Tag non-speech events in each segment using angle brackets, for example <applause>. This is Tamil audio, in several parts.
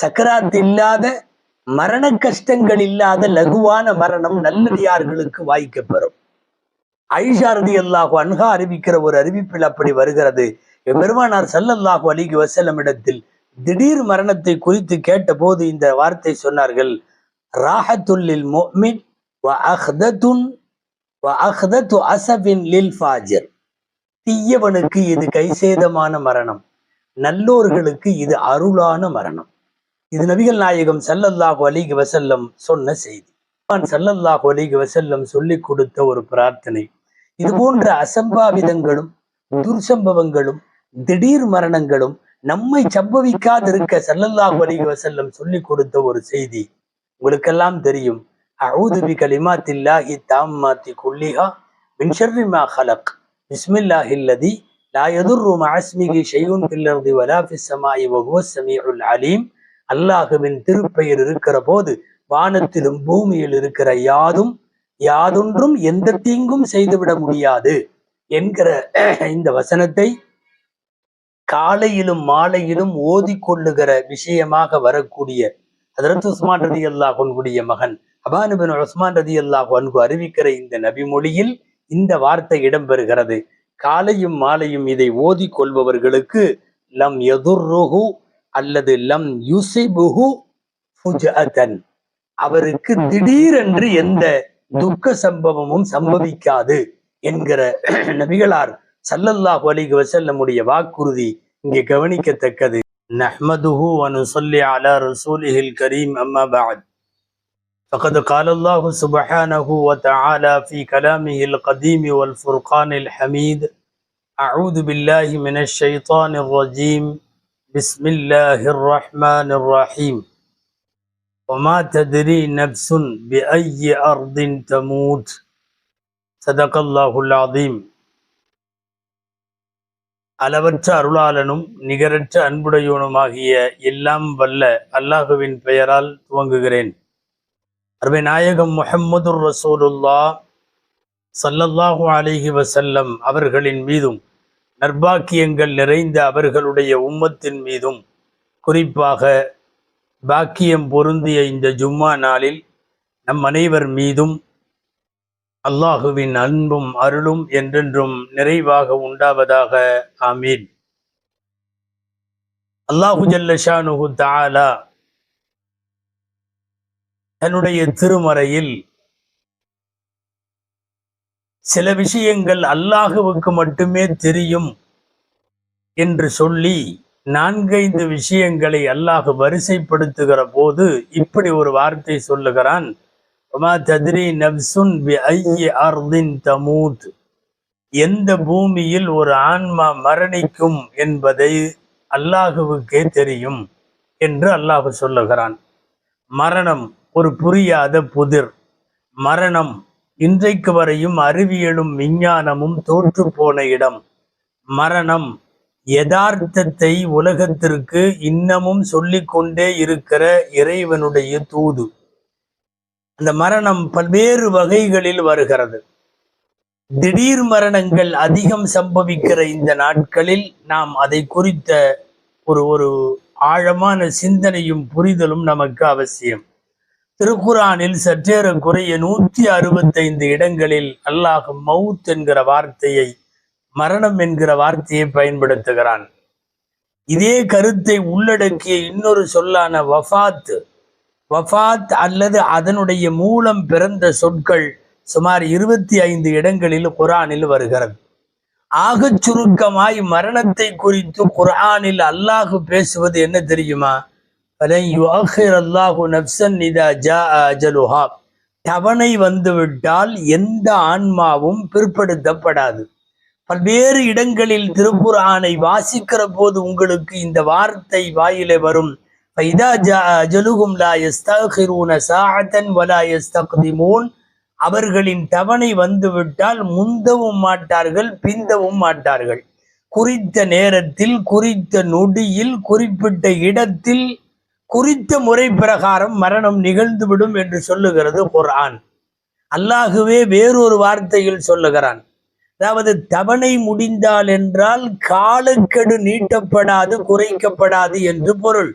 சக்கராத் இல்லாத மரண கஷ்டங்கள் இல்லாத லகுவான மரணம் நல்லடியார்களுக்கு வாய்க்கப்பெறும். ஐஷா அல்லாஹு அன்ஹா அறிவிக்கிற ஒரு அறிவிப்பில் அப்படி வருகிறது. பெருமானார் சல்லல்லாஹு அலிகி வசலம் இடத்தில் திடீர் மரணத்தை குறித்து கேட்டபோது இந்த வார்த்தை சொன்னார்கள். ராஹத்துல்லில் மோமின் வ அஹ்தத்துன் வ அஹ்தத்து அசபின் லில் ஃபாஜிர். தீயவனுக்கு இது கைசேதமான மரணம். நல்லோர்களுக்கு இது அருளான மரணம். இது நபிகள் நாயகம் சல்லல்லாஹு அலிகு வசல்லம் சொன்ன செய்தி. சல்லல்லாஹு அலிகு வசல்லம் சொல்லிக் கொடுத்த ஒரு பிரார்த்தனை. இது போன்ற அசம்பாவிதங்களும் துர்சம்பவங்களும் திடீர் மரணங்களும் நம்மை சம்பவிக்காதிருக்க சல்லல்லாஹு அலிகு வசல்லம் சொல்லிக் கொடுத்த ஒரு செய்தி. உங்களுக்கெல்லாம் தெரியும். அவுது பி கலிமாத்தில்லாஹி தாம்மாத்தி குல்லிஹா மின் மா ஹலக் பிஸ்மில்லாஹில்லதி லா யதுர்ரு மஅஸ்மிகி ஷைஉன் ஃபில் அர்தி வலா ஃபிஸ் ஸமாஇ வஹுவ ஸமீஉல் அலீம். அல்லாஹுவின் திருப்பெயர் இருக்கிற போது வானத்திலும் பூமியில் இருக்கிற யாதும் யாதொன்றும் எந்த தீங்கும் செய்துவிட முடியாது என்கிற இந்த வசனத்தை காலையிலும் மாலையிலும் ஓதிக்கொள்ளுகிற விஷயமாக வரக்கூடிய ஹதரத் உஸ்மான் ரதி அல்லாஹ் கொன்குடைய மகன் அபானுபின் உஸ்மான் ரதி அல்லாஹ் அன்பு அறிவிக்கிற இந்த நபி மொழியில் இந்த வார்த்தை இடம்பெறுகிறது. காலையும் மாலையும் இதை ஓதிக் கொள்பவர்களுக்கு லம் எதுர்ருஹு அல்லது லம் யுசிபுஹு ஃபுஜஅதன் அவருக்கு திடீரென்று எந்த துக்க சம்பவமும் சம்பவிக்காது என்கிற நபிகளார் சல்லல்லாஹு அலைஹி வஸல்லமுடைய வாக்குறுதி இங்கே கவனிக்கத்தக்கது نحمده ونصلي على رسوله الكريم أما بعد فقد قال الله سبحانه وتعالى في كلامه القديم والفرقان الحميد أعوذ بالله من الشيطان الرجيم بسم الله الرحمن الرحيم وما تدري نفس بأي أرض تموت صدق الله العظيم அளவற்ற அருளாளனும் நிகரற்ற அன்புடையவனுமாகிய எல்லாம் வல்ல அல்லாஹுவின் பெயரால் துவங்குகிறேன் அருமை நாயகம் முஹம்மதுர் ரசூலுல்லா சல்லல்லாஹு அலைஹி வசல்லம் அவர்களின் மீதும் நற்பாக்கியங்கள் நிறைந்த அவர்களுடைய உம்மத்தின் மீதும் குறிப்பாக பாக்கியம் பொருந்திய இந்த ஜும்மா நாளில் நம் அனைவர் மீதும் அல்லாஹுவின் அன்பும் அருளும் என்றென்றும் நிறைவாக உண்டாவதாக. ஆமீன். அல்லாஹு ஜல்லஷானுகு தாலா தன்னுடைய திருமறையில் சில விஷயங்கள் அல்லாஹுவுக்கு மட்டுமே தெரியும் என்று சொல்லி நான்கைந்து விஷயங்களை அல்லாஹ் வரிசைப்படுத்துகிற போது இப்படி ஒரு வார்த்தை சொல்லுகிறான். தமூத். எந்த பூமியில் ஒரு ஆன்மா மரணிக்கும் என்பதை அல்லாஹுவுக்கே தெரியும் என்று அல்லாஹு சொல்லுகிறான். மரணம் ஒரு புரியாத புதிர். மரணம் இன்றைக்கு வரையும் அறிவியலும் விஞ்ஞானமும் தோற்று போன இடம். மரணம் யதார்த்தத்தை உலகத்திற்கு இன்னமும் சொல்லிக்கொண்டே இருக்கிற இறைவனுடைய தூது. அந்த மரணம் பல்வேறு வகைகளில் வருகிறது. திடீர் மரணங்கள் அதிகம் சம்பவிக்கிற இந்த நாட்களில் நாம் அதை குறித்த ஒரு ஒரு ஆழமான சிந்தனையும் புரிதலும் நமக்கு அவசியம். திருக்குறானில் சற்றேற குறைய நூற்றி அறுபத்தைந்து இடங்களில் அல்லாஹ் மவுத் என்கிற வார்த்தையை மரணம் என்கிற வார்த்தையை பயன்படுத்துகிறான். இதே கருத்தை உள்ளடக்கிய இன்னொரு சொல்லான வஃபாத் வஃபாத் அல்லது அதனுடைய மூலம் பிறந்த சொற்கள் சுமார் இருபத்தி ஐந்து இடங்களில் குரானில் வருகிறது. ஆகச் சுருக்கமாய் மரணத்தை குறித்து குரானில் அல்லாஹு பேசுவது என்ன தெரியுமா? வலன் யுவாஹிர் தவணை வந்துவிட்டால் எந்த ஆன்மாவும் பிற்படுத்தப்படாது. பல்வேறு இடங்களில் திருப்புரானை வாசிக்கிற போது உங்களுக்கு இந்த வார்த்தை வாயிலே வரும். ஃபைதா ஜா அவர்களின் தவணை வந்துவிட்டால் முந்தவும் மாட்டார்கள் பிந்தவும் மாட்டார்கள். குறித்த நேரத்தில் குறித்த நொடியில் குறிப்பிட்ட இடத்தில் குறித்த முறை பிரகாரம் மரணம் நிகழ்ந்துவிடும் என்று சொல்லுகிறது குர்ஆன். அல்லாஹுவே வேறொரு வார்த்தையில் சொல்லுகிறான். அதாவது தவணை முடிந்தால் என்றால் காலக்கெடு நீட்டப்படாது குறைக்கப்படாது என்று பொருள்.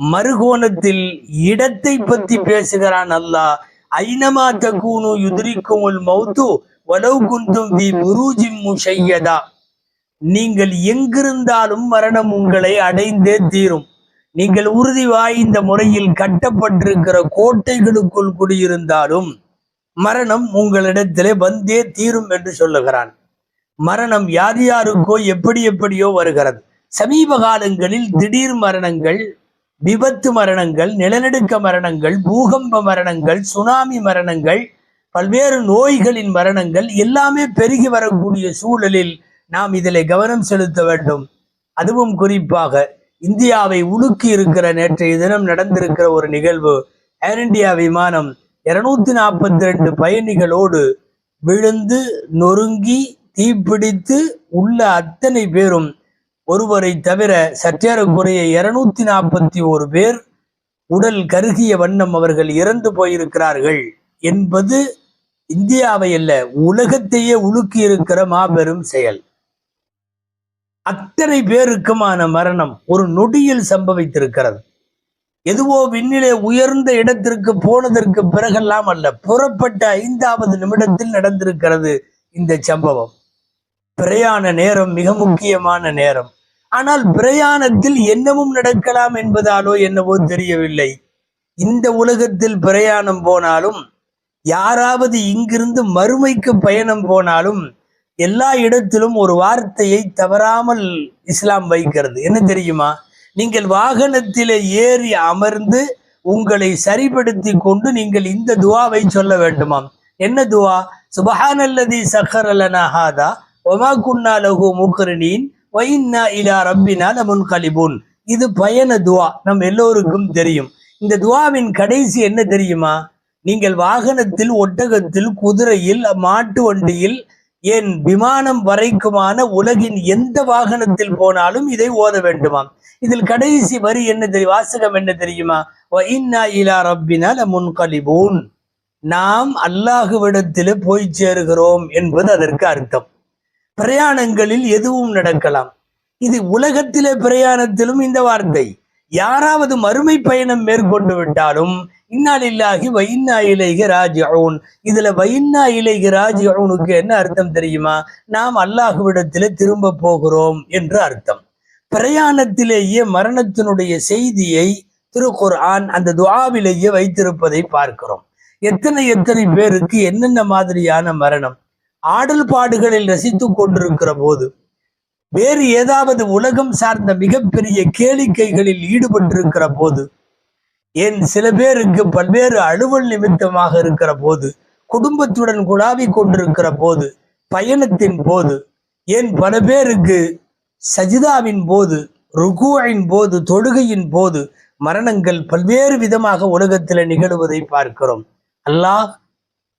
மறுகோணத்தில் இடத்தை பத்தி பேசுகிறான் அல்லாஹ். ஐனமா தக்கூனு யுதிரிக்குமுல் மௌத்து வலவு குந்தும் தி புரூஜிம் முஷையதா. நீங்கள் எங்கிருந்தாலும் மரணம் உங்களை அடைந்தே தீரும். நீங்கள் உறுதி வாய்ந்த முறையில் கட்டப்பட்டிருக்கிற கோட்டைகளுக்குள் குடியிருந்தாலும் மரணம் உங்களிடத்திலே வந்தே தீரும் என்று சொல்லுகிறான். மரணம் யார் யாருக்கோ எப்படி எப்படியோ வருகிறது. சமீப காலங்களில் திடீர் மரணங்கள் விபத்து மரணங்கள் நிலநடுக்க மரணங்கள் பூகம்ப மரணங்கள் சுனாமி மரணங்கள் பல்வேறு நோய்களின் மரணங்கள் எல்லாமே பெருகி வரக்கூடிய சூழலில் நாம் இதில் கவனம் செலுத்த வேண்டும். அதுவும் குறிப்பாக இந்தியாவை உலுக்கி இருக்கிற நேற்றைய தினம் நடந்திருக்கிற ஒரு நிகழ்வு. ஏர் இந்தியா விமானம் இருநூத்தி நாற்பத்தி ரெண்டு பயணிகளோடு விழுந்து நொறுங்கி தீப்பிடித்து உள்ள அத்தனை பேரும் ஒருவரை தவிர சற்றேறக்குறைய இருநூத்தி நாற்பத்தி ஒரு பேர் உடல் கருகிய வண்ணம் அவர்கள் இறந்து போயிருக்கிறார்கள் என்பது இந்தியாவை அல்ல உலகத்தையே உலுக்கி இருக்கிற மாபெரும் செயல். அத்தனை பேருக்குமான மரணம் ஒரு நொடியில் சம்பவித்திருக்கிறது. எதுவோ விண்ணிலே உயர்ந்த இடத்திற்கு போனதற்கு பிறகெல்லாம் அல்ல புறப்பட்ட ஐந்தாவது நிமிடத்தில் நடந்திருக்கிறது இந்த சம்பவம். பிரயாண நேரம் மிக முக்கியமான நேரம். ஆனால் பிரயாணத்தில் என்னவும் நடக்கலாம் என்பதாலோ என்னவோ தெரியவில்லை. இந்த உலகத்தில் பிரயாணம் போனாலும் யாராவது இங்கிருந்து மறுமைக்கு பயணம் போனாலும் எல்லா இடத்திலும் ஒரு வார்த்தையை தவறாமல் இஸ்லாம் வைக்கிறது. என்ன தெரியுமா? நீங்கள் வாகனத்திலே ஏறி அமர்ந்து உங்களை சரிப்படுத்தி கொண்டு நீங்கள் இந்த துவாவை சொல்ல வேண்டுமாம். என்ன துவா? சுபஹானல்லதி சஹரலனா ஹாதா ஒமா குன்னா லகு முக்ரினீன் ஒயின்னா இலா ரப்பினா லமுன்கலிபுன். இது பயண துவா. நம் எல்லோருக்கும் தெரியும். இந்த துவாவின் கடைசி என்ன தெரியுமா? நீங்கள் வாகனத்தில் ஒட்டகத்தில் குதிரையில் மாட்டு வண்டியில் என் விமானம் வரைக்குமான உலகின் எந்த வாகனத்தில் போனாலும் இதை ஓத வேண்டுமாம். இதில் கடைசி வரி என்ன தெரியும் வாசகம் என்ன தெரியுமா? இன்னா இலா ரப்பினால் லமுன்கலிபூன். நாம் அல்லாஹுவிடத்தில் போய் சேருகிறோம் என்பது அதற்கு அர்த்தம். பிரயாணங்களில் எதுவும் நடக்கலாம். இது உலகத்திலே பிரயாணத்திலும் இந்த வார்த்தை. யாராவது மறுமை பயணம் மேற்கொண்டு விட்டாலும் இன்னாலில்லாஹி வைன்னா இலைக ராஜிஊன். இதுல வைன்னா இலைக ராஜிஊனுக்கு என்ன அர்த்தம் தெரியுமா? நாம் அல்லாஹுவிடத்தில திரும்ப போகிறோம் என்று அர்த்தம். பிரயாணத்திலேயே மரணத்தினுடைய செய்தியை திருக்குர்ஆன் அந்த துவாவிலேயே வைத்திருப்பதை பார்க்கிறோம். எத்தனை எத்தனை பேருக்கு என்னென்ன மாதிரியான மரணம்? ஆடல் பாடுகளில் ரசித்துக் கொண்டிருக்கிற போது வேறு ஏதாவது உலகம் சார்ந்த மிகப்பெரிய கேளிக்கைகளில் ஈடுபட்டிருக்கிற போது ஏன் சில பேருக்கு பல்வேறு அலுவல் நிமித்தமாக இருக்கிற போது குடும்பத்துடன் குழாவி கொண்டிருக்கிற போது பயணத்தின் போது ஏன் பல பேருக்கு சஜிதாவின் போது ருகுவின் போது தொழுகையின் போது மரணங்கள் பல்வேறு விதமாக உலகத்தில் நிகழுவதை பார்க்கிறோம். அல்லாஹ்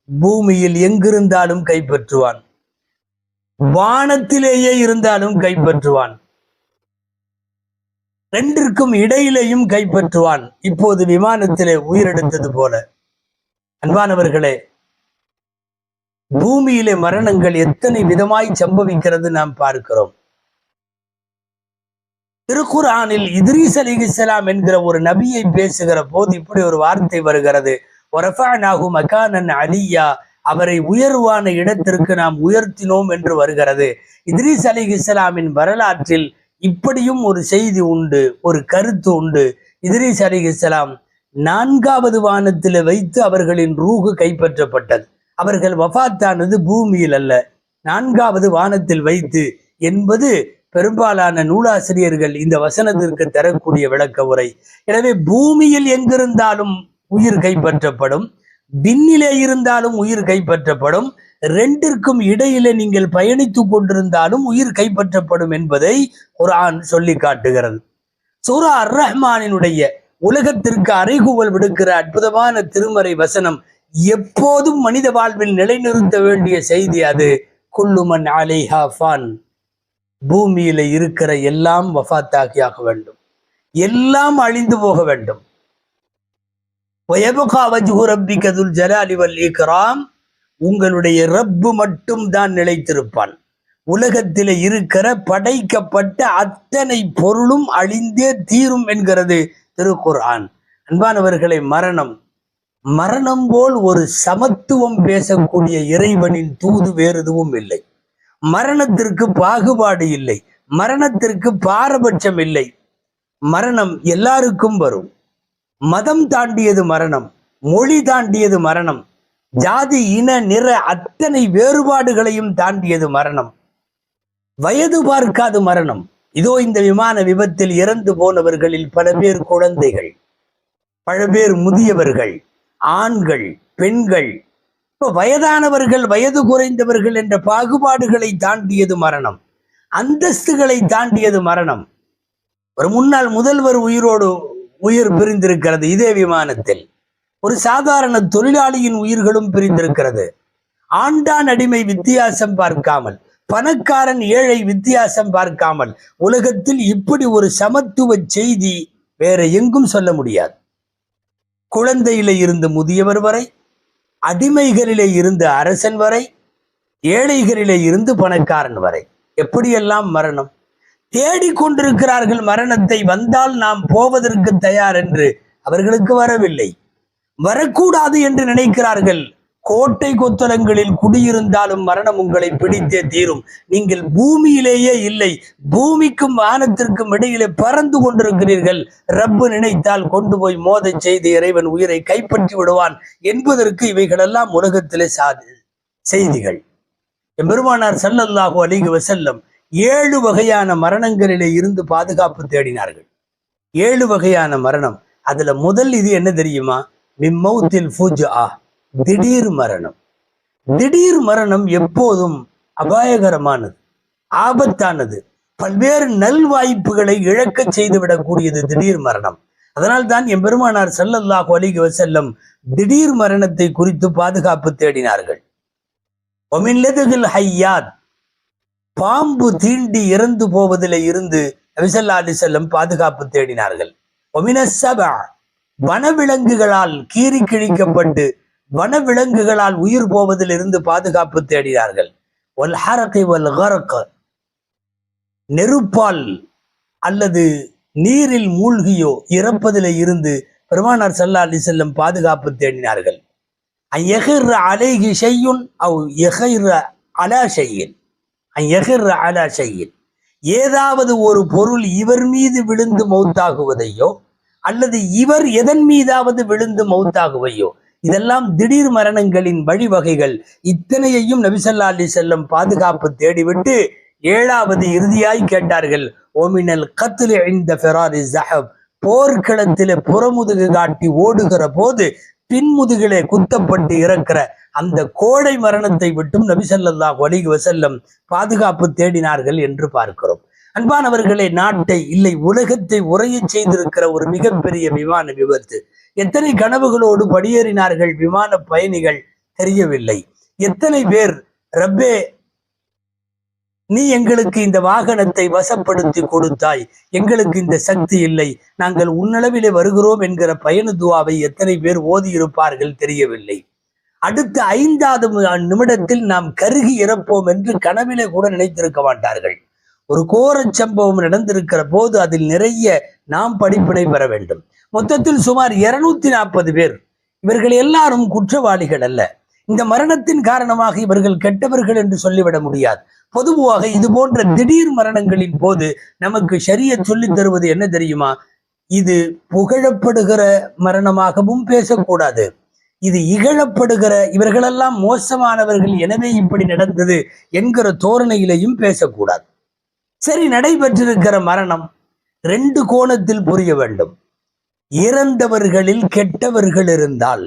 பூமியில் எங்கிருந்தாலும் கைப்பற்றுவான். வானத்திலேயே இருந்தாலும் கைப்பற்றுவான். ரெண்டிற்கும் இடையிலேயும் கைப்பற்றுவான். இப்போது விமானத்திலே உயிரெடுத்தது போல. அன்பானவர்களே பூமியிலே மரணங்கள் எத்தனை விதமாய் சம்பவிக்கிறது நாம் பார்க்கிறோம். திருக்குர்ஆனில் இத்ரீஸ் அலிஹிஸ்ஸலாம் என்கிற ஒரு நபியை பேசுகிற போது இப்படி ஒரு வார்த்தை வருகிறது. ஒரஃபானாகு மகானன் அலியா அவரை உயர்வான இடத்திற்கு நாம் உயர்த்தினோம் என்று வருகிறது. இத்ரீஸ் அலிஹிஸ்ஸலாமின் வரலாற்றில் இப்படியும் ஒரு செய்தி உண்டு ஒரு கருத்து உண்டு. இத்ரீஸ் அலிஹிஸ்ஸலாம் நான்காவது வானத்தில் வைத்து அவர்களின் ரூகு கைப்பற்றப்பட்டது. அவர்கள் வஃபாத்தானது பூமியில் அல்ல நான்காவது வானத்தில் வைத்து என்பது பெரும்பாலான நூலாசிரியர்கள் இந்த வசனத்திற்கு தரக்கூடிய விளக்க உரை எனவே பூமியில் எங்கிருந்தாலும் உயிர் கைப்பற்றப்படும். விண்ணிலே இருந்தாலும் உயிர் கைப்பற்றப்படும். ரெண்டிற்கும் இடையிலே நீங்கள் பயணித்துக் கொண்டிருந்தாலும் உயிர் கைப்பற்றப்படும் என்பதை குரான் சொல்லி காட்டுகிறது. சூரா அர் ரஹ்மானினுடைய உலகத்திற்கு அறைகூவல் விடுக்கிற அற்புதமான திருமறை வசனம் எப்போதும் மனித வாழ்வில் நிலைநிறுத்த வேண்டிய செய்தி அது. குல்லுமன் அலைஹா ஃபான். பூமியில இருக்கிற எல்லாம் வஃத்தாகியாக வேண்டும். எல்லாம் அழிந்து போக வேண்டும். வயபுகா ஜலாலி வல் இக்ராம் உங்களுடைய ரப்பு மட்டும் தான் நிலைத்திருப்பான். உலகத்தில் இருக்கிற படைக்கப்பட்ட அத்தனை பொருளும் அழிந்தே தீரும் என்கிறது திருக்குர்ஆன். அன்பானவர்களை மரணம். மரணம் போல் ஒரு சமத்துவம் பேசக்கூடிய இறைவனின் தூது வேறு எதுவும் இல்லை. மரணத்திற்கு பாகுபாடு இல்லை. மரணத்திற்கு பாரபட்சம் இல்லை. மரணம் எல்லாருக்கும் வரும். மதம் தாண்டியது மரணம் மொழி தாண்டியது மரணம் ஜாதி இன நிற அத்தனை வேறுபாடுகளையும் தாண்டியது மரணம். வயது பார்க்காத மரணம். இதோ இந்த விமான விபத்தில் இறந்து போனவர்களில் பல பேர் குழந்தைகள் பல பேர் முதியவர்கள் ஆண்கள் பெண்கள். இப்ப வயதானவர்கள் வயது குறைந்தவர்கள் என்ற பாகுபாடுகளை தாண்டியது மரணம். அந்தஸ்துகளை தாண்டியது மரணம். ஒரு முன்னாள் முதல்வர் உயிரோடு உயிர் பிரிந்திருக்கிறது. இதே விமானத்தில். ஒரு சாதாரண தொழிலாளியின் உயிர்களும் பிரிந்திருக்கிறது. ஆண்டான் அடிமை வித்தியாசம் பார்க்காமல் பணக்காரன் ஏழை வித்தியாசம் பார்க்காமல் உலகத்தில் இப்படி ஒரு சமத்துவ செய்தி வேற எங்கும் சொல்ல முடியாது. குழந்தையிலே இருந்து முதியவர் வரை அடிமைகளிலே இருந்து அரசன் வரை ஏழைகளிலே இருந்து பணக்காரன் வரை எப்படியெல்லாம் மரணம்? தேடிக்கொண்டிருக்கிறார்கள் மரணத்தை வந்தால் நாம் போவதற்கு தயார் என்று அவர்களுக்கு வரவில்லை. வரக்கூடாது என்று நினைக்கிறார்கள். கோட்டை கொத்தலங்களில் குடியிருந்தாலும் மரணம் உங்களை பிடித்தே தீரும். நீங்கள் பூமியிலேயே இல்லை பூமிக்கும் வானத்திற்கும் இடையிலே பறந்து கொண்டிருக்கிறீர்கள். ரப்பு நினைத்தால் கொண்டு போய் மோதச் செய்து இறைவன் உயிரை கைப்பற்றி விடுவான் என்பதற்கு இவைகளெல்லாம் உலகத்திலே சாதி செய்திகள். எம்பெருமானார் ஸல்லல்லாஹு அலிக வசல்லம் ஏழு வகையான மரணங்களிலே இருந்து பாதுகாப்பு தேடினார்கள். ஏழு வகையான மரணம். அதுல முதல் இது என்ன தெரியுமா? மிம்மௌத்தில் ஃபுஜ்ஆ திடீர் மரணம். திடீர் மரணம் எப்போதும் அபாயகரமானது ஆபத்தானது. பல்வேறு நல்வாய்ப்புகளை இழக்கச் செய்துவிடக்கூடியது திடீர் மரணம். அதனால் தான் எம்பெருமானார் ஸல்லல்லாஹு அலைஹி வஸல்லம் திடீர் மரணத்தை குறித்து பாதுகாப்பு தேடினார்கள். ஹையாத் பாம்பு தீண்டி இறந்து போவதில் இருந்து நபிசல்லா அலி செல்லம் பாதுகாப்பு தேடினார்கள். ஒமினசபா வனவிலங்குகளால் கீறி கிழிக்கப்பட்டு வனவிலங்குகளால் உயிர் போவதில் இருந்து பாதுகாப்பு தேடினார்கள். நெருப்பால் அல்லது நீரில் மூழ்கியோ இறப்பதில் இருந்து பெருமானார் சல்லா அலி செல்லம் பாதுகாப்பு தேடினார்கள். எகிர் அலைகி செய்யுன் அவ் எகிர் அலா செய்யின் அலா செய்யின் ஏதாவது ஒரு பொருள் இவர் மீது விழுந்து மௌத்தாகுவதையோ அல்லது இவர் எதன் மீதாவது விழுந்து மௌத்தாகுவையோ இதெல்லாம் திடீர் மரணங்களின் வழிவகைகள். இத்தனையையும் நபிசல்லா அலி செல்லம் பாதுகாப்பு தேடிவிட்டு ஏழாவது இறுதியாய் கேட்டார்கள் ஓமினல் கத்துல இந்த ஃபெராரி ஜஹப் போர்க்களத்திலே புறமுதுகு காட்டி ஓடுகிற போது பின்முதுகிலே குத்தப்பட்டு இறக்கிற அந்த கோடை மரணத்தை விட்டும் நபிசல்லா ஒலிகு வசல்லம் பாதுகாப்பு தேடினார்கள் என்று பார்க்கிறோம். அன்பானவர்களே நாட்டை இல்லை உலகத்தை உரையச் செய்திருக்கிற ஒரு மிகப்பெரிய விமான விபத்து. எத்தனை கனவுகளோடு படியேறினார்கள் விமான பயணிகள் தெரியவில்லை. எத்தனை பேர் ரப்பே நீ எங்களுக்கு இந்த வாகனத்தை வசப்படுத்தி கொடுத்தாய் எங்களுக்கு இந்த சக்தி இல்லை நாங்கள் உன்னளவிலே வருகிறோம் என்கிற பயண துவாவை எத்தனை பேர் ஓதியிருப்பார்கள் தெரியவில்லை. அடுத்த ஐந்தாவது நிமிடத்தில் நாம் கருகி இறப்போம் என்று கனவிலே கூட நினைத்திருக்க மாட்டார்கள். ஒரு கோரச் சம்பவம் நடந்திருக்கிற போது அதில் நிறைய நாம் படிப்பினை பெற வேண்டும். மொத்தத்தில் சுமார் இருநூத்தி நாற்பது பேர். இவர்கள் எல்லாரும் குற்றவாளிகள் அல்ல. இந்த மரணத்தின் காரணமாக இவர்கள் கெட்டவர்கள் என்று சொல்லிவிட முடியாது. பொதுவாக இது போன்ற திடீர் மரணங்களின் போது நமக்கு சரிய சொல்லித் தருவது என்ன தெரியுமா? இது புகழப்படுகிற மரணமாகவும் பேசக்கூடாது. இது இகழப்படுகிற இவர்களெல்லாம் மோசமானவர்கள் எனவே இப்படி நடந்தது என்கிற தோரணையிலையும் பேசக்கூடாது. சரி நடைபெற்றிருக்கிற மரணம் ரெண்டு கோணத்தில் புரிய வேண்டும். இறந்தவர்களில் கெட்டவர்கள் இருந்தால்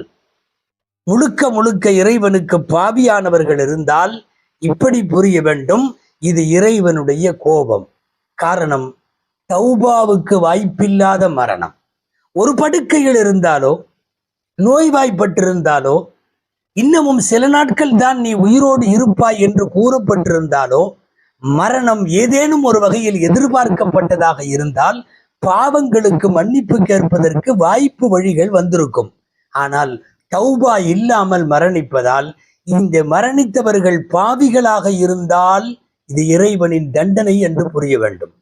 முழுக்க முழுக்க இறைவனுக்கு பாவியானவர்கள் இருந்தால் இப்படி புரிய வேண்டும். இது இறைவனுடைய கோபம். காரணம் தௌபாவுக்கு வாய்ப்பில்லாத மரணம். ஒரு படுக்கையில் இருந்தாலோ நோய்வாய்ப்பட்டிருந்தாலோ இன்னமும் சில நாட்கள் தான் நீ உயிரோடு இருப்பாய் என்று கூறப்பட்டிருந்தாலோ மரணம் ஏதேனும் ஒரு வகையில் எதிர்பார்க்கப்பட்டதாக இருந்தால் பாவங்களுக்கு மன்னிப்பு கேட்பதற்கு வாய்ப்பு வழிகள் வந்திருக்கும். ஆனால் தௌபா இல்லாமல் மரணிப்பதால் இந்த மரணித்தவர்கள் பாவிகளாக இருந்தால் இது இறைவனின் தண்டனை என்று புரிய வேண்டும்.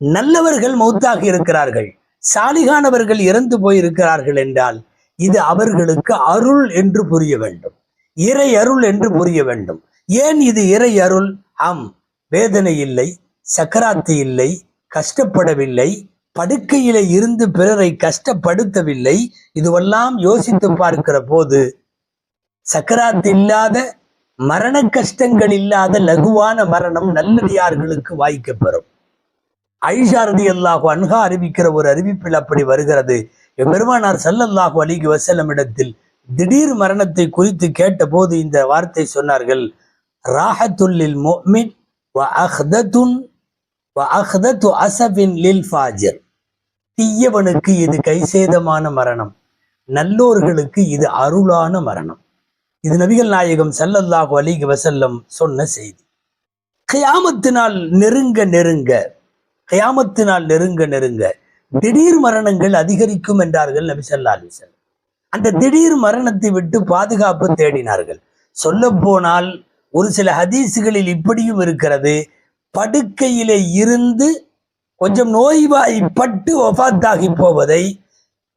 நல்லவர்கள் மௌத்தாக இருக்கிறார்கள். சாலிகானவர்கள் இறந்து போயிருக்கிறார்கள் என்றால் இது அவர்களுக்கு அருள் என்று புரிய வேண்டும். இறை அருள் என்று புரிய வேண்டும். ஏன் இது இறை அருள்? ஆம் வேதனை இல்லை சக்கராத்து இல்லை கஷ்டப்படவில்லை படுக்கையில இருந்து பிறரை கஷ்டப்படுத்தவில்லை. இதுவெல்லாம் யோசித்து பார்க்கிற போது சக்கராத்து இல்லாத மரண கஷ்டங்கள் இல்லாத லகுவான மரணம் நல்லடியார்களுக்கு வாய்க்கப்பெறும். ஐஷாரதி அல்லாஹு அன்ஹா அறிவிக்கிற ஒரு அறிவிப்பில் அப்படி வருகிறது. பெருமானார் சல்லல்லாஹு அலிகி வசல்லம் இடத்தில் திடீர் மரணத்தை குறித்து கேட்டபோது இந்த வார்த்தை சொன்னார்கள். ராஹத்துல்லில் மோமின் வ அஹ்தத்துன் வ அஹ்தத்து அசபின் லில் தீயவனுக்கு இது கைசேதமான மரணம். நல்லோர்களுக்கு இது அருளான மரணம். இது நபிகள் நாயகம் சல்லல்லாஹு அலிகி வசல்லம் சொன்ன செய்தி. கயாமத்தினால் நெருங்க நெருங்க கயாமத்தினால் நெருங்க நெருங்க திடீர் மரணங்கள் அதிகரிக்கும் என்றார்கள் நபிசல்லா அலிசல் அந்த திடீர் மரணத்தை விட்டு பாதுகாப்பு தேடினார்கள். சொல்ல போனால் ஒரு சில ஹதீசுகளில் இப்படியும் இருக்கிறது. படுக்கையிலே இருந்து கொஞ்சம் நோய்வாய்ப்பட்டு ஒஃபாத்தாகி போவதை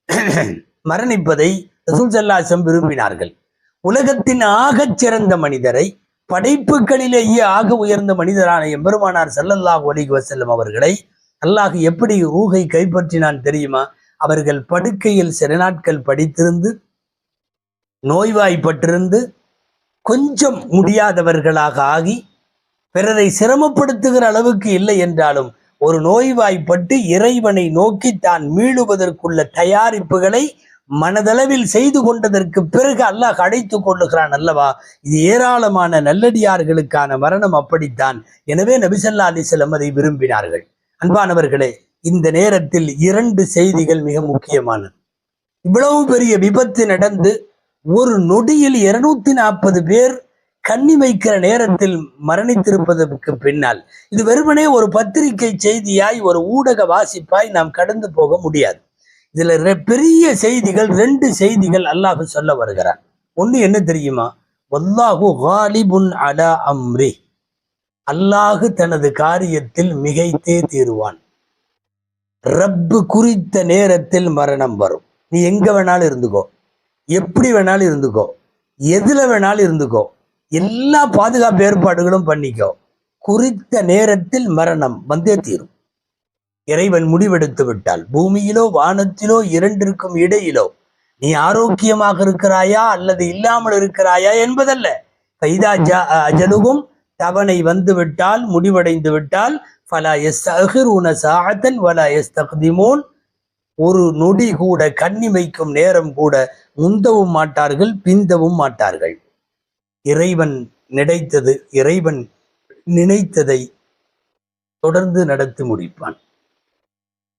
<clears throat> மரணிப்பதை ரசூல் விரும்பினார்கள். உலகத்தின் ஆகச் சிறந்த மனிதரை படைப்புகளிலேயே ஆக உயர்ந்த மனிதரான எம்பெருமானார் சல்லல்லாஹ் ஒலிக் வசல்லம் அவர்களை அல்லாஹ் எப்படி ஊகை கைப்பற்றினான் தெரியுமா? அவர்கள் படுக்கையில் சில நாட்கள் படித்திருந்து நோய்வாய்ப்பட்டிருந்து கொஞ்சம் முடியாதவர்களாக ஆகி பிறரை சிரமப்படுத்துகிற அளவுக்கு இல்லை என்றாலும் ஒரு நோய்வாய்ப்பட்டு இறைவனை நோக்கி தான் மீளுவதற்குள்ள தயாரிப்புகளை மனதளவில் செய்து கொண்டதற்கு பிறகு அல்லாஹ் அடைத்து கொள்ளுகிறான் அல்லவா? இது ஏராளமான நல்லடியார்களுக்கான மரணம் அப்படித்தான். எனவே நபிசல்லா அலிசல்லம் அதை விரும்பினார்கள். அன்பானவர்களே இந்த நேரத்தில் இரண்டு செய்திகள் மிக முக்கியமானது. இவ்வளவு பெரிய விபத்து நடந்து ஒரு நொடியில் இருநூத்தி நாற்பது பேர் கண்ணி வைக்கிற நேரத்தில் மரணித்திருப்பதற்கு பின்னால் இது வெறுமனே ஒரு பத்திரிகை செய்தியாய் ஒரு ஊடக வாசிப்பாய் நாம் கடந்து போக முடியாது. இதுல ரெ- பெரிய செய்திகள் ரெண்டு செய்திகள் அல்லாஹ் சொல்ல வருகிறான். ஒண்ணு என்ன தெரியுமா? வல்லாஹு காலிபுன் அலா அம்ரி. அல்லாஹு தனது காரியத்தில் மிகைத்தே தீருவான். ரப்பு குறித்த நேரத்தில் மரணம் வரும். நீ எங்க வேணாலும் இருந்துக்கோ. எப்படி வேணாலும் இருந்துக்கோ. எதுல வேணாலும் இருந்துக்கோ. எல்லா பாதுகாப்பு ஏற்பாடுகளும் பண்ணிக்கோ. குறித்த நேரத்தில் மரணம் வந்தே தீரும். இறைவன் முடிவெடுத்து விட்டால் பூமியிலோ வானத்திலோ இரண்டிற்கும் இடையிலோ நீ ஆரோக்கியமாக இருக்கிறாயா அல்லது இல்லாமல் இருக்கிறாயா என்பதல்ல. ஃபைதா அஜலுகும் தவணை வந்து விட்டால் முடிவடைந்து விட்டால் ஃபலா எஸ்தகிருன சாகத்தன் வலா எஸ்தக்திமூன் ஒரு நொடி கூட கண்ணி வைக்கும் நேரம் கூட முந்தவும் மாட்டார்கள் பிந்தவும் மாட்டார்கள். இறைவன் நினைத்தது இறைவன் நினைத்ததை தொடர்ந்து நடத்தி முடிப்பான்.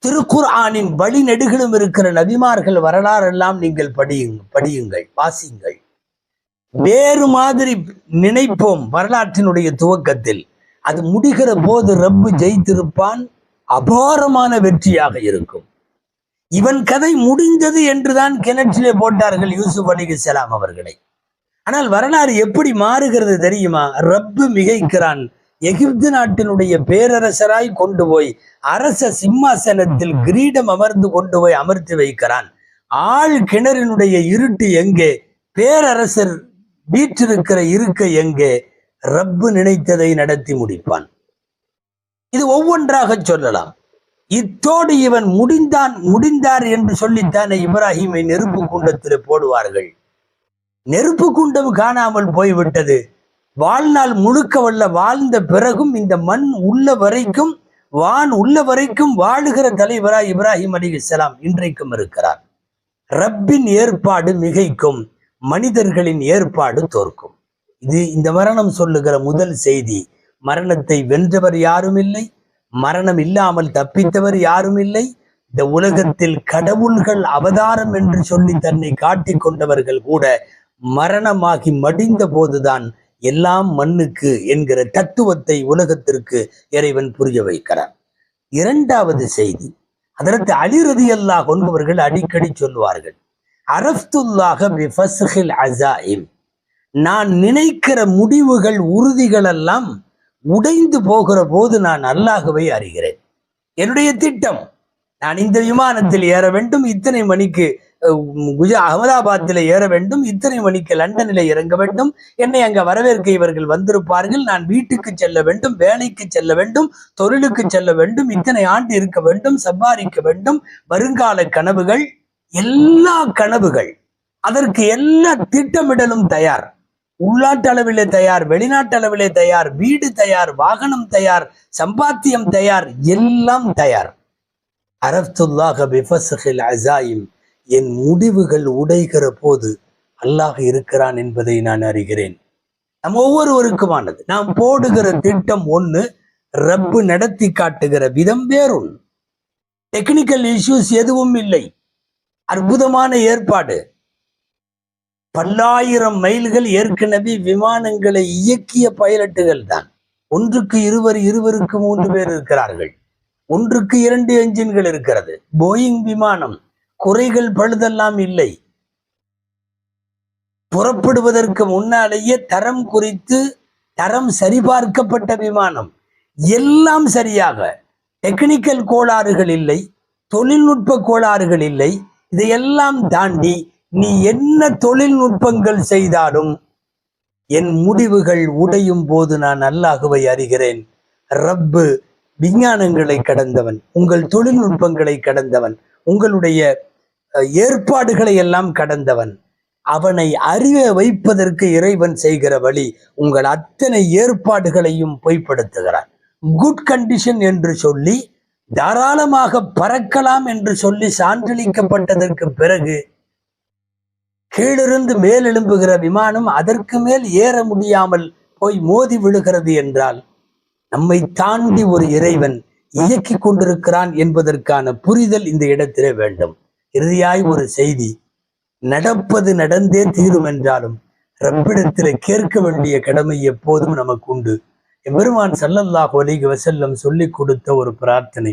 திருக்குர்ஆனின் வழி வழிநெடுகளும் இருக்கிற நபிமார்கள் வரலாறெல்லாம் நீங்கள் படியுங்க படியுங்கள் வாசியுங்கள் வேறு மாதிரி நினைப்போம் வரலாற்றினுடைய துவக்கத்தில். அது முடிகிற போது ரப்பு ஜெயித்திருப்பான் அபாரமான வெற்றியாக இருக்கும். இவன் கதை முடிந்தது என்றுதான் கிணற்றிலே போட்டார்கள் யூசுப் அலிகலாம் அவர்களை. ஆனால் வரலாறு எப்படி மாறுகிறது தெரியுமா? ரப்பு மிகைக்கிறான் எகிப்து நாட்டினுடைய பேரரசராய் கொண்டு போய் அரச சிம்மாசனத்தில் கிரீடம் அமர்ந்து கொண்டு போய் அமர்த்தி வைக்கிறான். ஆள் கிணறினுடைய இருட்டு எங்கே? பேரரசர் வீற்றிருக்கிற இருக்கை எங்கே? ரப்பு நினைத்ததை நடத்தி முடிப்பான். இது ஒவ்வொன்றாக சொல்லலாம். இத்தோடு இவன் முடிந்தான் முடிந்தார் என்று சொல்லித்தானே இப்ராஹிமை நெருப்பு குண்டத்தில் போடுவார்கள். நெருப்பு குண்டம் காணாமல் போய்விட்டது. வாழ்நாள் முழுக்க வல்ல வாழ்ந்த பிறகும் இந்த மண் உள்ள வரைக்கும் வான் உள்ள வரைக்கும் வாழுகிற தலைவராய் இப்ராஹிம் அலி இஸ்லாம் இன்றைக்கும் இருக்கிறார். ரப்பின் ஏற்பாடு மிகைக்கும். மனிதர்களின் ஏற்பாடு தோற்கும். இது இந்த மரணம் சொல்லுகிற முதல் செய்தி. மரணத்தை வென்றவர் யாரும் இல்லை மரணம் இல்லாமல் தப்பித்தவர் யாரும் இல்லை இந்த உலகத்தில் கடவுள்கள் அவதாரம் என்று சொல்லி தன்னை காட்டிக் கொண்டவர்கள் கூட மரணமாகி மடிந்த போதுதான் எல்லாம் மண்ணுக்கு என்கிற தத்துவத்தை உலகத்திற்கு இறைவன் புரிய வைக்கிறார். இரண்டாவது செய்தி அதற்கு அலிரதி அல்லாஹ் கொண்டவர்கள் அடிக்கடி சொல்வார்கள் அரப்துல்லாக பிஃபஸ்ஹில் அசாயிம் நான் நினைக்கிற முடிவுகள் உறுதிகள் எல்லாம் உடைந்து போகிற போது நான் அல்லாஹுவை அறிகிறேன். என்னுடைய திட்டம் நான் இந்த விமானத்தில் ஏற வேண்டும் இத்தனை மணிக்கு குஜா அகமதாபாத்தில் ஏற வேண்டும் இத்தனை மணிக்கு லண்டனில் இறங்க வேண்டும் என்னை அங்க வரவேற்க இவர்கள் வந்திருப்பார்கள் நான் வீட்டுக்கு செல்ல வேண்டும் வேலைக்கு செல்ல வேண்டும் தொழிலுக்கு செல்ல வேண்டும் இத்தனை ஆண்டு இருக்க வேண்டும் சம்பாதிக்க வேண்டும் வருங்கால கனவுகள் எல்லா கனவுகள் அதற்கு எல்லா திட்டமிடலும் தயார். உள்நாட்டு அளவிலே தயார் வெளிநாட்டு அளவிலே தயார் வீடு தயார் வாகனம் தயார் சம்பாத்தியம் தயார் எல்லாம் தயார். அரப்துல்லாக பிஃபஸ்ஹில் அசாயிம் என் முடிவுகள் உடைகிற போது அல்லாஹ் இருக்கிறான் என்பதை நான் அறிகிறேன். நம்ம ஒவ்வொருவருக்குமானது. நாம் போடுகிற திட்டம் ஒண்ணு ரப்பு நடத்தி காட்டுகிற விதம் வேறொன்று. டெக்னிக்கல் இஷ்யூஸ் எதுவும் இல்லை. அற்புதமான ஏற்பாடு. பல்லாயிரம் மைல்கள் ஏற்கனவே விமானங்களை இயக்கிய பைலட்டுகள் தான். ஒன்றுக்கு இருவர் இருவருக்கு மூன்று பேர் இருக்கிறார்கள். ஒன்றுக்கு இரண்டு என்ஜின்கள் இருக்கிறது. போயிங் விமானம் குறைகள் பழுதெல்லாம் இல்லை. புறப்படுவதற்கு முன்னாலேயே தரம் குறித்து தரம் சரிபார்க்கப்பட்ட விமானம். எல்லாம் சரியாக. டெக்னிக்கல் கோளாறுகள் இல்லை தொழில்நுட்ப கோளாறுகள் இல்லை. இதையெல்லாம் தாண்டி நீ என்ன தொழில்நுட்பங்கள் செய்தாலும் என் முடிவுகள் உடையும் போது நான் அல்லாஹுவை அறிகிறேன். ரப்பு விஞ்ஞானங்களை கடந்தவன் உங்கள் தொழில்நுட்பங்களை கடந்தவன் உங்களுடைய ஏற்பாடுகளை எல்லாம் கடந்தவன். அவனை அறிய வைப்பதற்கு இறைவன் செய்கிற வழி உங்கள் அத்தனை ஏற்பாடுகளையும் பொய்ப்படுத்துகிறான். குட் கண்டிஷன் என்று சொல்லி தாராளமாக பறக்கலாம் என்று சொல்லி சான்றளிக்கப்பட்டதற்கு பிறகு கீழிருந்து மேல் எழும்புகிற விமானம் அதற்கு மேல் ஏற முடியாமல் போய் மோதி விழுகிறது என்றால் நம்மை தாண்டி ஒரு இறைவன் இயக்கிக் கொண்டிருக்கிறான் என்பதற்கான புரிதல் இந்த இடத்திலே வேண்டும். இறுதியாய் ஒரு செய்தி நடப்பது நடந்தே தீரும் என்றாலும் ரப்பிடத்தில் கேட்க வேண்டிய கடமை எப்போதும் நமக்கு உண்டு. எம்பெருமான் ஸல்லல்லாஹு அலைஹி வசல்லம் சொல்லிக் கொடுத்த ஒரு பிரார்த்தனை.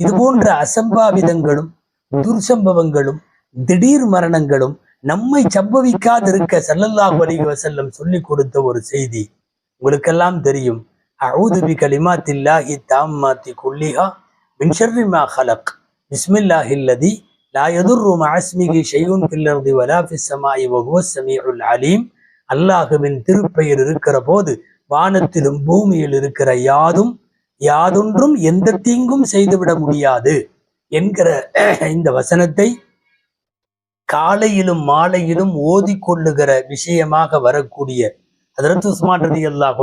இது போன்ற அசம்பாவிதங்களும் துர்சம்பவங்களும் திடீர் மரணங்களும் நம்மை சம்பவிக்காதிருக்க ஸல்லல்லாஹு அலைஹி வசல்லம் சொல்லிக் கொடுத்த ஒரு செய்தி. உங்களுக்கெல்லாம் தெரியும். அஊது பி கலிமாத்தில்லாஹி தாம்மாத்தி குல்லிஹா மின் ஹலக். பிஸ்மில்லாஹில்லதி லா யதுர்ரு மஅஸ்மிஹி ஷைஉன் பில்லர்தி வலா ஃபிஸ் ஸமாஇ வஹுவ அலீம். அல்லாஹுவின் திருப்பெயர் இருக்கிற போது வானத்திலும் பூமியில் இருக்கிற யாதும் யாதொன்றும் எந்த தீங்கும் செய்துவிட முடியாது என்கிற இந்த வசனத்தை காலையிலும் மாலையிலும் ஓதிக்கொள்ளுகிற விஷயமாக வரக்கூடிய அதரத்து உஸ்மான் ரதி அல்லாஹ்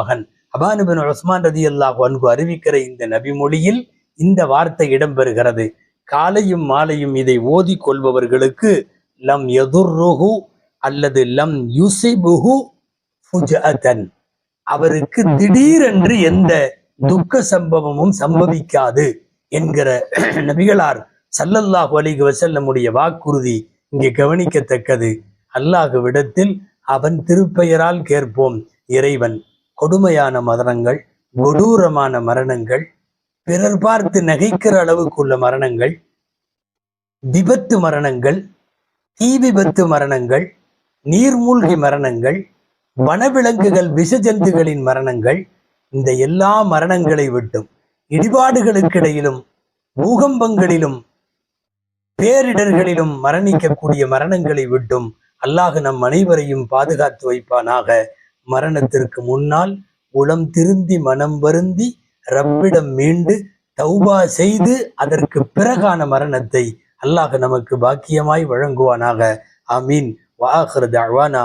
மகன் அபானுபின் உஸ்மான் ரதி அல்லாஹ் அன்கு அறிவிக்கிற இந்த நபிமொழியில் இந்த வார்த்தை இடம்பெறுகிறது. காலையும் மாலையும் இதை ஓதிக் கொள்பவர்களுக்கு லம் எதுர்ருஹு அல்லது லம் யுசிபுஹு ஃபுஜஅதன். அவருக்கு திடீரென்று எந்த துக்க சம்பவமும் சம்பவிக்காது என்கிற <clears throat> நபிகளார் சல்லல்லாஹு அலைஹி வசல்லமுடைய வாக்குறுதி இங்கே கவனிக்கத்தக்கது. அல்லாஹுவிடத்தில் அவன் திருப்பெயரால் கேட்போம். இறைவன் கொடுமையான மரணங்கள் கொடூரமான மரணங்கள் பிறர் பார்த்து நகைக்கிற அளவுக்குள்ள மரணங்கள் விபத்து மரணங்கள் தீ விபத்து மரணங்கள் நீர்மூழ்கி மரணங்கள் வனவிலங்குகள் விஷஜந்துகளின் மரணங்கள் இந்த எல்லா மரணங்களை விட்டும் இடிபாடுகளுக்கிடையிலும் பூகம்பங்களிலும் பேரிடர்களிலும் மரணிக்கக்கூடிய மரணங்களை விட்டும் அல்லாஹ் நம் அனைவரையும் பாதுகாத்து வைப்பானாக. மரணத்திற்கு முன்னால் உளம் திருந்தி மனம் வருந்தி ரப்பிடம் மீண்டு தௌபா செய்து அதற்கு பிறகான மரணத்தை அல்லாஹ் நமக்கு பாக்கியமாய் வழங்குவானாக. ஆமீன். வாஹர் தஅவானா.